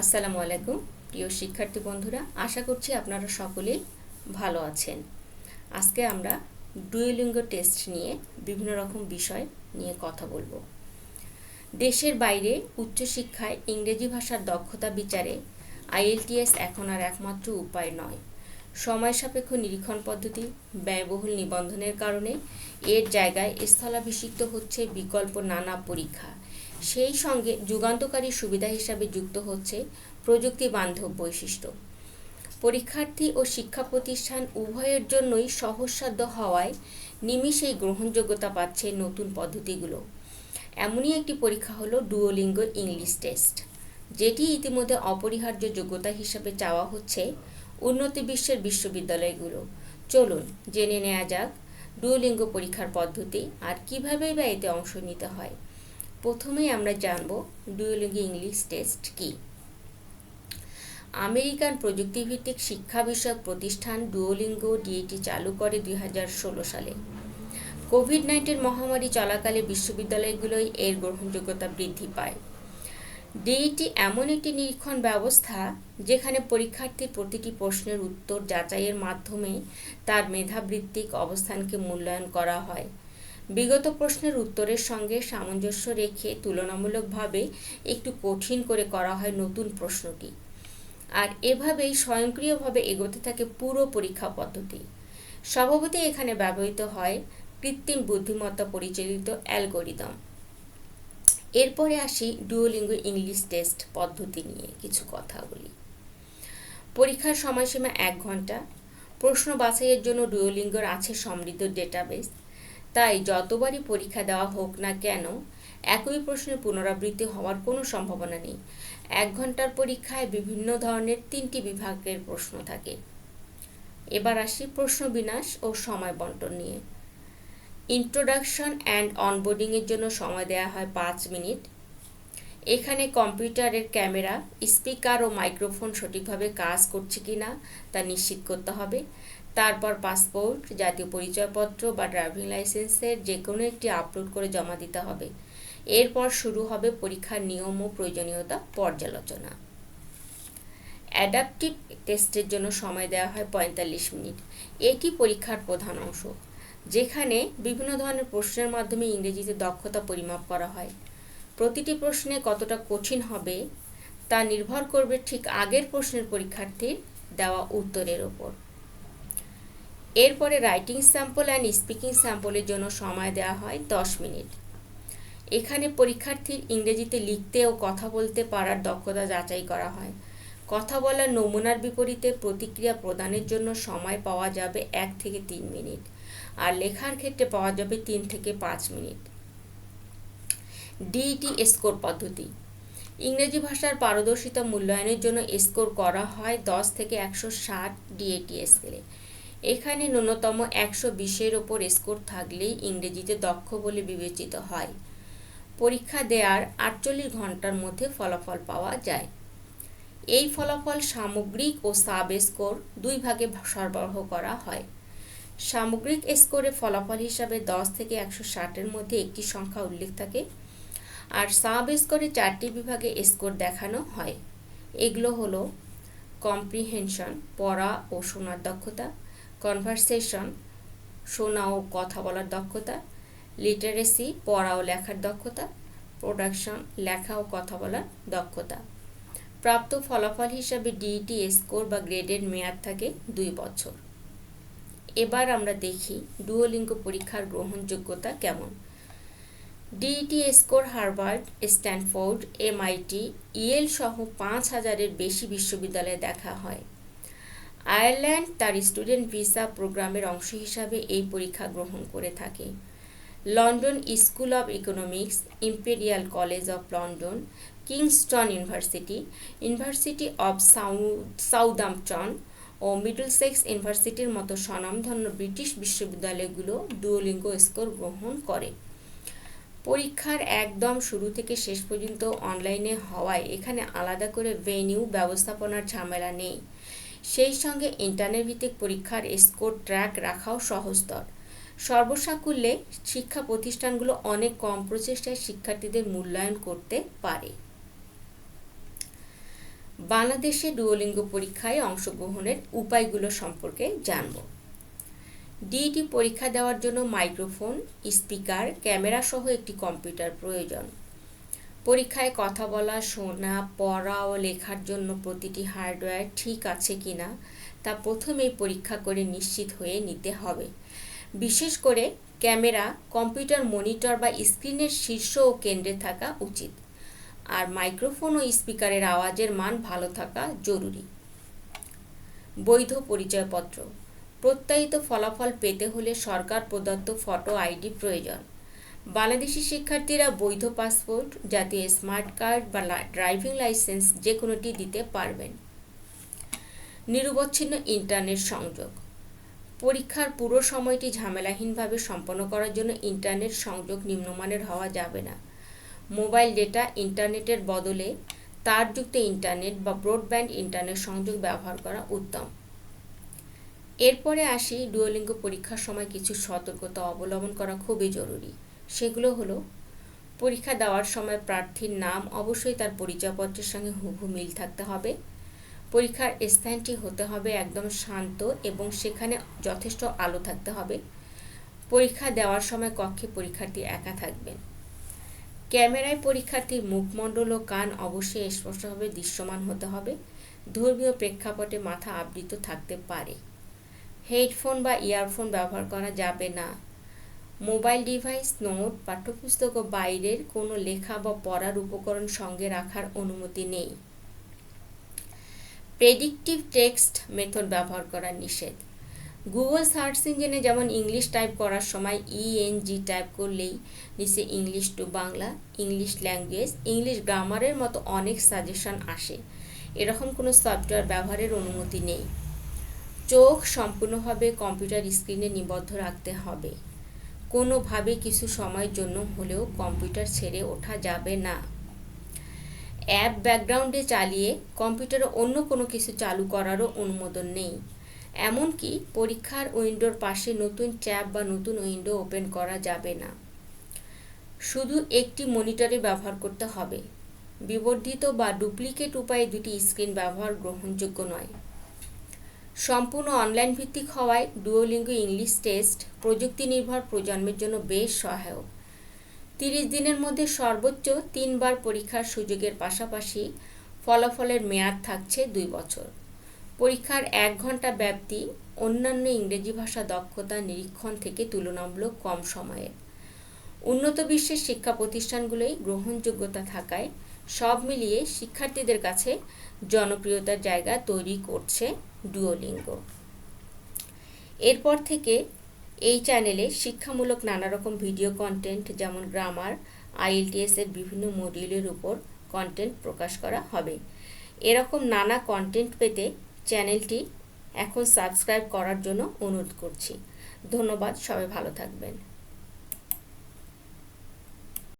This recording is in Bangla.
আসসালামু আলাইকুম, প্রিয় শিক্ষার্থী বন্ধুরা, আশা করছি আপনারা সকলেই ভালো আছেন। আজকে আমরা ডুয়েলিঙ্গো টেস্ট নিয়ে বিভিন্ন রকম বিষয় নিয়ে কথা বলব। দেশের বাইরে উচ্চশিক্ষায় ইংরেজি ভাষার দক্ষতা বিচারে আইএলটিএস এখন আর একমাত্র উপায় নয়। সময় সাপেক্ষ নিরীক্ষণ পদ্ধতি, ব্যয়বহুল নিবন্ধনের কারণে এর জায়গায় স্থলাভিষিক্ত হচ্ছে বিকল্প নানা পরীক্ষা। সেই সঙ্গে যুগান্তকারী সুবিধা হিসাবে যুক্ত হচ্ছে প্রযুক্তি বান্ধব বৈশিষ্ট্য। পরীক্ষার্থী ও শিক্ষা প্রতিষ্ঠান উভয়ের জন্যই সহজসাধ্য হওয়ায় নিমিষেই গ্রহণযোগ্যতা পাচ্ছে নতুন পদ্ধতিগুলো। এমনই একটি পরীক্ষা হলো ডুওলিঙ্গো ইংলিশ টেস্ট যেটি ইতিমধ্যে অপরিহার্য যোগ্যতা হিসাবে চাওয়া হচ্ছে উন্নত বিশ্বের বিশ্ববিদ্যালয়গুলো। চলুন জেনে নেওয়া যাক ডুওলিঙ্গো পরীক্ষার পদ্ধতি আর কীভাবেই বা এতে অংশ নিতে হয়। প্রথমেই আমরা জানব ডুওলিঙ্গো ইংলিশ টেস্ট কী? আমেরিকান প্রযুক্তিভিত্তিক শিক্ষা বিষয়ক প্রতিষ্ঠান ডুওলিঙ্গো ডিএটি চালু করে দুই হাজার ষোলো সালে। কোভিড নাইন্টিন মহামারী চলাকালে বিশ্ববিদ্যালয়গুলোই এর গ্রহণযোগ্যতা বৃদ্ধি পায়। ডিইটি এমন একটি নিরীক্ষণ ব্যবস্থা যেখানে পরীক্ষার্থীর প্রতিটি প্রশ্নের উত্তর যাচাইয়ের মাধ্যমে তার মেধাবৃত্তিক অবস্থানকে মূল্যায়ন করা হয়। বিগত প্রশ্নের উত্তরের সঙ্গে সামঞ্জস্য রেখে তুলনামূলকভাবে একটু কঠিন করে করা হয় নতুন প্রশ্নটি। আর এভাবেই স্বয়ংক্রিয়ভাবে এগোতে থাকে পুরো পরীক্ষা পদ্ধতি। স্বভাবতই এখানে ব্যবহৃত হয় কৃত্রিম বুদ্ধিমত্তা পরিচালিত অ্যালগোরিদম। এরপরে আসি ডুওলিঙ্গো ইংলিশ টেস্ট পদ্ধতি নিয়ে কিছু কথা বলি। পরীক্ষার সময়সীমা এক ঘণ্টা। প্রশ্ন বাছাইয়ের জন্য ডুওলিঙ্গোর আছে সমৃদ্ধ ডেটাবেস। তাই যতবারই পরীক্ষা দেওয়া হোক না কেন, একই প্রশ্নের পুনরাবৃত্তি হওয়ার কোনো সম্ভাবনা নেই। এক ঘণ্টার পরীক্ষায় বিভিন্ন ধরনের তিনটি বিভাগের প্রশ্ন থাকে। এবার আসি প্রশ্ন বিনাশ ও সময় বন্টন নিয়ে। ইন্ট্রোডাকশন অ্যান্ড অনবোর্ডিংয়ের জন্য সময় দেওয়া হয় পাঁচ মিনিট। এখানে কম্পিউটারের ক্যামেরা, স্পিকার ও মাইক্রোফোন সঠিকভাবে কাজ করছে কি না তা নিশ্চিত করতে হবে। তারপর পাসপোর্ট, জাতীয় পরিচয়পত্র বা ড্রাইভিং লাইসেন্সের যে কোনো একটি আপলোড করে জমা দিতে হবে। এরপর শুরু হবে পরীক্ষার নিয়ম ও প্রয়োজনীয়তা পর্যালোচনা। অ্যাডাপটিভ টেস্টের জন্য সময় দেওয়া হয় পঁয়তাল্লিশ মিনিট। এটি পরীক্ষার প্রধান অংশ, যেখানে বিভিন্ন ধরনের প্রশ্নের মাধ্যমে ইংরেজিতে দক্ষতা পরিমাপ করা হয়। প্রতিটি প্রশ্নে কতটা কঠিন হবে তা নির্ভর করবে ঠিক আগের প্রশ্নের পরীক্ষার্থীর দেওয়া উত্তরের ওপর। এরপরে রাইটিং স্যাম্পল অ্যান্ড স্পিকিং স্যাম্পলের জন্য সময় দেওয়া হয় দশ মিনিট। এখানে পরীক্ষার্থীর ইংরেজিতে লিখতে ও কথা বলতে পারার দক্ষতা যাচাই করা হয়। কথা বলার নমুনার বিপরীতে প্রতিক্রিয়া প্রদানের জন্য সময় পাওয়া যাবে এক থেকে তিন মিনিট আর লেখার ক্ষেত্রে পাওয়া যাবে তিন থেকে পাঁচ মিনিট। ডিইটি স্কোর পদ্ধতি। ইংরেজি ভাষার পারদর্শিতা মূল্যায়নের জন্য স্কোর করা হয় দশ থেকে একশো ষাট ডিএটি স্কেলে এখানে ন্যূনতম একশো বিশের ওপর স্কোর থাকলেই ইংরেজিতে দক্ষ বলে বিবেচিত হয়। পরীক্ষা দেওয়ার আটচল্লিশ ঘণ্টার মধ্যে ফলাফল পাওয়া যায়। এই ফলাফল সামগ্রিক ও সাব স্কোর দুই ভাগে সরবরাহ করা হয়। সামগ্রিক স্কোরে ফলাফল হিসাবে দশ থেকে একশো ষাটের মধ্যে একটি সংখ্যা উল্লেখ থাকে আর সাব স্কোরে চারটি বিভাগে স্কোর দেখানো হয়। এগুলো হলো কম্প্রিহেনশন, পড়া ও শোনার দক্ষতা কনভারসেশন শোনা ও কথা বলার দক্ষতা, লিটারেসি পড়া ও লেখার দক্ষতা, প্রোডাকশন লেখা ও কথা বলার দক্ষতা। প্রাপ্ত ফলাফল হিসাবে ডিইটি স্কোর বা গ্রেডের মেয়াদ থাকে দুই বছর। এবার আমরা দেখি ডুয়োলিঙ্গ পরীক্ষার গ্রহণযোগ্যতা কেমন? DET score Harvard, Stanford MIT Yale সহ পাঁচ হাজারের বেশি বিশ্ববিদ্যালয়ে দেখা হয়। আয়ারল্যান্ড তার স্টুডেন্ট ভিসা প্রোগ্রামের অংশ হিসাবে এই পরীক্ষা গ্রহণ করে থাকে। London School of Economics, Imperial College of London, Kingston University University of Southampton O Middlesex ইউনিভার্সিটির মতো স্বনামধন্য ব্রিটিশ বিশ্ববিদ্যালয়গুলো ডুওলিঙ্গ স্কোর গ্রহণ করে। পরীক্ষার একদম শুরু থেকে শেষ পর্যন্ত অনলাইনে হওয়ায় এখানে আলাদা করে ভেনিউ ব্যবস্থাপনার ঝামেলা নেই। সেই সঙ্গে ইন্টারনেট ভিত্তিক পরীক্ষার স্কোর ট্র্যাক রাখাও সহজতর। সর্বসাকুল্যে শিক্ষা প্রতিষ্ঠানগুলো অনেক কম প্রচেষ্টায় শিক্ষার্থীদের মূল্যায়ন করতে পারে। বাংলাদেশে ডুওলিঙ্গ পরীক্ষায় অংশগ্রহণের উপায়গুলো সম্পর্কে জানব। ডিইটি পরীক্ষা দেওয়ার জন্য মাইক্রোফোন, স্পিকার, ক্যামেরা সহ একটি কম্পিউটার প্রয়োজন। পরীক্ষায় কথা বলা, শোনা, পড়া ও লেখার জন্য প্রতিটি হার্ডওয়্যার ঠিক আছে কিনা তা প্রথমেই পরীক্ষা করে নিশ্চিত হয়ে নিতে হবে। বিশেষ করে ক্যামেরা, কম্পিউটার মনিটর বা স্ক্রিনের শীর্ষ ও কেন্দ্রে থাকা উচিত। আর মাইক্রোফোন ও স্পিকারের আওয়াজের মান ভালো থাকা জরুরি। বৈধ পরিচয়পত্র। প্রত্যায়িত ফলাফল পেতে হলে সরকার প্রদত্ত ফটো আইডি প্রয়োজন। বাংলাদেশি শিক্ষার্থীরা বৈধ পাসপোর্ট, জাতীয় স্মার্ট কার্ড বা ড্রাইভিং লাইসেন্স যে কোনোটি দিতে পারবেন। নিরবচ্ছিন্ন ইন্টারনেট সংযোগ। পরীক্ষার পুরো সময়টি ঝামেলাহীনভাবে সম্পন্ন করার জন্য ইন্টারনেট সংযোগ নিম্নমানের হওয়া যাবে না। মোবাইল ডেটা ইন্টারনেটের বদলে তারযুক্ত ইন্টারনেট বা ব্রডব্যান্ড ইন্টারনেট সংযোগ ব্যবহার করা উত্তম। এরপরে আসি ডুয়োলিঙ্গ পরীক্ষার সময় কিছু সতর্কতা অবলম্বন করা খুবই জরুরি। সেগুলো হলো, পরীক্ষা দেওয়ার সময় প্রার্থীর নাম, অবশ্যই তার পরিচয়পত্রের সঙ্গে হুবহু মিল থাকতে হবে। পরীক্ষার স্থানটি হতে হবে একদম শান্ত এবং সেখানে যথেষ্ট আলো থাকতে হবে। পরীক্ষা দেওয়ার সময় কক্ষে পরীক্ষার্থী একা থাকবেন। ক্যামেরায় পরীক্ষার্থীর মুখমণ্ডল ও কান অবশ্যই স্পষ্টভাবে দৃশ্যমান হতে হবে। ধর্মীয় প্রেক্ষাপটে মাথা আবৃত থাকতে পারে। হেডফোন বা ইয়ারফোন ব্যবহার করা যাবে না। মোবাইল ডিভাইস, নোট, পাঠ্যপুস্তক ও বাইরের কোনো লেখা বা পড়ার উপকরণ সঙ্গে রাখার অনুমতি নেই। প্রেডিকটিভ টেক্সট মেথড ব্যবহার করা নিষেধ। গুগল সার্চ ইঞ্জিনে যেমন ইংলিশ টাইপ করার সময় ইএনজি টাইপ করলেই নিচে English to Bangla English language English গ্রামারের মতো অনেক সাজেশন আসে। এরকম কোনো সফটওয়্যার ব্যবহারের অনুমতি নেই। চোখ সম্পূর্ণভাবে কম্পিউটার স্ক্রিনে নিবদ্ধ রাখতে হবে। কোনোভাবে কিছু সময়ের জন্য হলেও কম্পিউটার ছেড়ে ওঠা যাবে না। অ্যাপ ব্যাকগ্রাউন্ডে চালিয়ে কম্পিউটারে অন্য কোনো কিছু চালু করারও অনুমোদন নেই। এমনকি পরীক্ষার উইন্ডোর পাশে নতুন ট্যাব বা নতুন উইন্ডো ওপেন করা যাবে না। শুধু একটি মনিটরে ব্যবহার করতে হবে। বিবর্ধিত বা ডুপ্লিকেট উপায়ে দুটি স্ক্রিন ব্যবহার গ্রহণযোগ্য নয়। সম্পূর্ণ অনলাইন ভিত্তিক হওয়ায় ডুওলিঙ্গো ইংলিশ টেস্ট প্রযুক্তি নির্ভর প্রজন্মের জন্য বেশ সহায়ক। তিরিশ দিনের মধ্যে সর্বোচ্চ তিনবার পরীক্ষার সুযোগের পাশাপাশি ফলাফলের মেয়াদ থাকছে দুই বছর। পরীক্ষার এক ঘণ্টা ব্যাপ্তি অন্যান্য ইংরেজি ভাষা দক্ষতা নিরীক্ষণ থেকে তুলনামূলক কম সময়ে। উন্নত বিশ্বের শিক্ষা প্রতিষ্ঠানগুলোই গ্রহণযোগ্যতা থাকায় সব মিলিয়ে শিক্ষার্থীদের কাছে জনপ্রিয়তার জায়গা তৈরি করছে ডুওলিঙ্গ এরপর থেকে এই চ্যানেলে শিক্ষামূলক নানা রকম ভিডিও কন্টেন্ট যেমন গ্রামার আইএলটিএস এর বিভিন্ন মডিউলের উপর কন্টেন্ট প্রকাশ করা হবে। এরকম নানা কন্টেন্ট পেতে চ্যানেলটি এখন সাবস্ক্রাইব করার জন্য অনুরোধ করছি। ধন্যবাদ, সবাই ভালো থাকবেন।